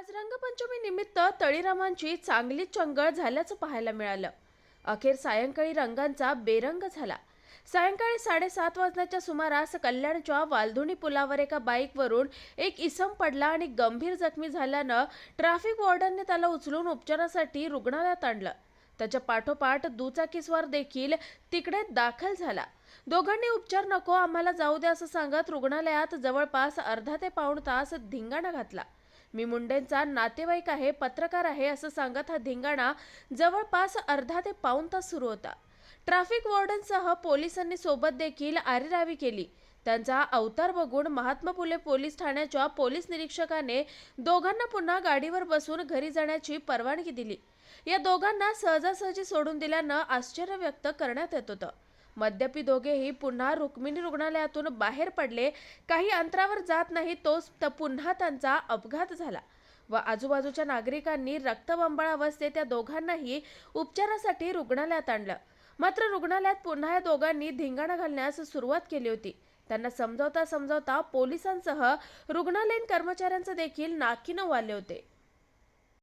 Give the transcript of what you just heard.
आज रंगपंचमी निमित्त तळीरामांची चांगली चंगळ झाल्याचं पाहायला मिळालं. अखेर सायंकाळी रंगांचा बेरंग झाला. सायंकाळी साडेसात वाजण्याच्या सुमारास कल्याणच्या वालधुणी पुलावर एका बाईकवरून एक इसम पडला आणि गंभीर जखमी झाल्यानं ट्रॅफिक वॉर्डनने त्याला उचलून उपचारासाठी रुग्णालयात आणलं. त्याच्या पाठोपाठ दुचाकीस्वार देखील तिकडे दाखल झाला. दोघांनी उपचार नको आम्हाला जाऊ द्या असं सांगत रुग्णालयात जवळपास अर्धा ते पाऊण तास धिंगाणा घातला. मी मुंडेंचा नातेवाईक आहे पत्रकार आहे असं सांगत हा धिंगाणा जवळपास अर्धा ते पाऊण तास सुरू होता. ट्रॅफिक वॉर्डनसह पोलिसांनी सोबत देखील आरेरावी केली. त्यांचा अवतार बघून महात्मा फुले पोलीस ठाण्याच्या पोलीस निरीक्षकाने दोघांना पुन्हा गाडीवर बसून घरी जाण्याची परवानगी दिली. या दोघांना सहजासहजी सोडून दिल्यानं आश्चर्य व्यक्त करण्यात येत होतं. मद्यपी दोघेही पुन्हा रुक्मिणी रुग्णालयातून बाहेर पडले. काही अंतरावर जात नाही तोच तर पुन्हा त्यांचा अपघात झाला व आजूबाजूच्या नागरिकांनी रक्तबंबाळ अवस्थेत त्या दोघांनाही उपचारासाठी रुग्णालयात आणलं. मात्र रुग्णालयात पुन्हा या दोघांनी धिंगाणा घालण्यास सुरुवात केली होती. त्यांना समजावता समजावता पोलिसांसह रुग्णालयीन कर्मचाऱ्यांचं देखील नाकीनं आले होते.